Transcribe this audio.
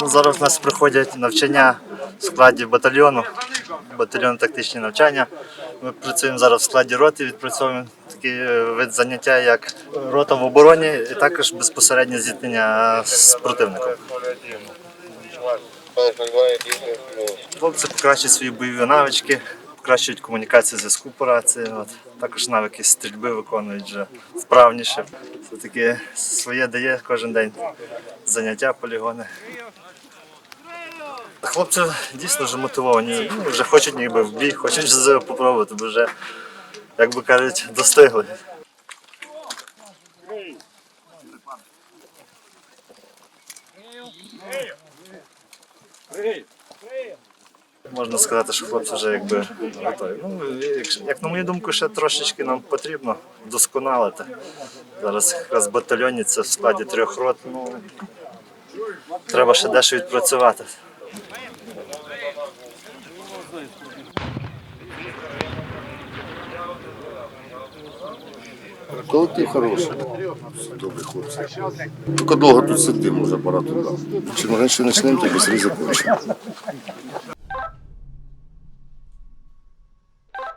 Ну, зараз у нас проходять навчання в складі батальйону, батальйон тактичні навчання. Ми працюємо зараз в складі роти, відпрацьовуємо такий е, вид заняття, як рота в обороні, і також безпосереднє зіткнення з противником. Хлопці покращують свої бойові навички, покращують комунікацію зв'язку по рації. От. Також навики стрільби виконують вже вправніше. Це таке своє дає кожен день заняття, полігони. Хлопці дійсно вже мотивовані, ну, вже хочуть ніби в бій, хочуть вже попробувати, бо вже, як би кажуть, достигли. Можна сказати, що хлопці вже якби готові. Ну, як на мою думку, ще трошечки нам потрібно вдосконалити. Зараз якраз батальйоні це в складі трьох рот. Ну, треба ще дещо відпрацювати. Колектив хороший. Добрі хлопці. Тільки довго тут сидимо, вже пора туди. Чим раніше почнемо, тим швидше закінчимо.